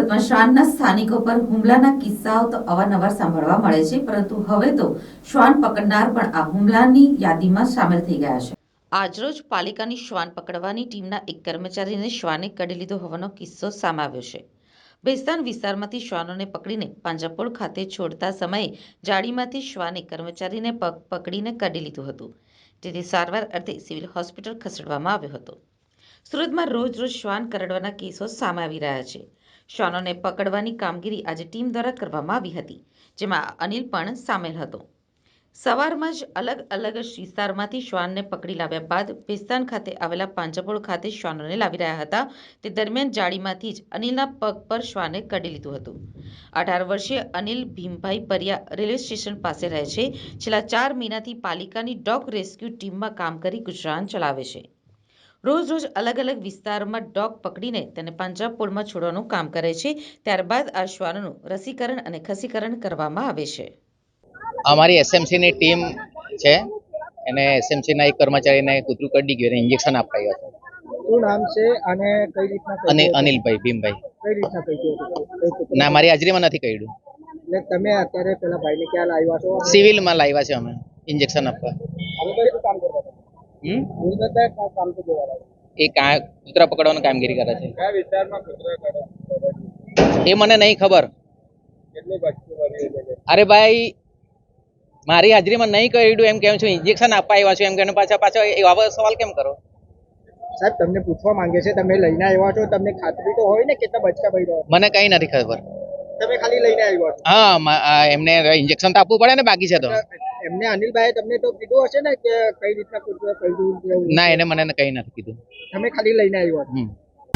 સુરતમાં શ્વાનના સ્થાનિકો પર હુમલાના કિસ્સાઓ તો અવારનવાર સાંભળવા મળે છે, પરંતુ હવે તો શ્વાન પકડનાર પણ આ હુમલાની યાદીમાં સામેલ થઈ ગયા છે. આજરોજ પાલિકાની શ્વાન પકડવાની ટીમના એક કર્મચારીને શ્વાને કડી લીધો હોવાનો કિસ્સો સામે આવ્યો છે. ભેસ્તાન વિસ્તારમાંથી શ્વાનોને પકડીને પાંજરાપોળ ખાતે છોડતા સમયે જાળીમાંથી શ્વાને કર્મચારીને પગ પકડીને કાઢી લીધું હતું. જેથી સારવાર અર્થે સિવિલ હોસ્પિટલ ખસેડવામાં આવ્યો હતો. સુરતમાં રોજ રોજ શ્વાન કરડવાના કેસો સામે આવી રહ્યા છે. શ્વાનોને પકડવાની કામગીરી આજે ટીમ દ્વારા કરવામાં આવી હતી, જેમાં અનિલ પણ સામેલ હતો. સવારમાં જ અલગ અલગ વિસ્તારમાંથી શ્વાનને પકડી લાવ્યા બાદ ભેસ્તાન ખાતે આવેલા પાંજરાપોળ ખાતે શ્વાનોને લાવી રહ્યા હતા. તે દરમિયાન જાળીમાંથી જ અનિલના પગ પર શ્વાને કાઢી લીધું હતું. અઢાર વર્ષીય અનિલ ભીમભાઈ પરિયા રેલવે સ્ટેશન પાસે રહે છે. છેલ્લા ચાર મહિનાથી પાલિકાની ડોગ રેસ્ક્યુ ટીમમાં કામ કરી ગુજરાન ચલાવે છે. રોજ રોજ અલગ અલગ વિસ્તારમાં ડોગ પકડીને તેને પાંજરાપોળમાં છોડવાનું કામ કરે છે. ત્યારબાદ આ શ્વાનોનું રસીકરણ અને ખસીકરણ કરવામાં આવે છે. અમારી એસએમસીની ટીમ છે. એને એસએમસીના એક કર્મચારીને કૂતરું કરડી ગયું અને ઇન્જેક્શન અપાયું હતું. શું નામ છે અને કઈ રીતના અને અનિલભાઈ ભીમભાઈ. કઈ રીતના હતું? ના મારી હાજરીમાં નથી કર્યું. એટલે તમે અત્યારે પેલા ભાઈને ક્યાં લાવ્યા છો? સિવિલમાં લાવ્યા છે અમે ઇન્જેક્શન આપવા. એ કા કૂતરા પકડવાની કામગીરી કરે છે? કયા વિસ્તારમાં કૂતરા એ મને નહીં ખબર. અરે ભાઈ મારી હાજરીમાં નહીં કર્યું એમ કેમ છું? ઇન્જેક્શન આપવા આવ્યા છું એમ કે પાછા પાછા આવા સવાલ કેમ કરો? સાહેબ તમને પૂછવા માંગે છે તમે લઈને આવ્યા છો તમને ખાતરી તો હોય ને કેટલા બચકા ભરી રહ્યા મને કઈ નથી ખબર. તમે ખાલી લઈને આવ્યા હા એમને ઇન્જેક્શન તો આપવું પડે ને બાકી છે તો. એમને અનિલભાઈ તમને તો કીધું હશે ને કે કઈ રીતના કીધું ના એને મને કઈ નથી કીધું. તમે ખાલી લઈને આવ્યો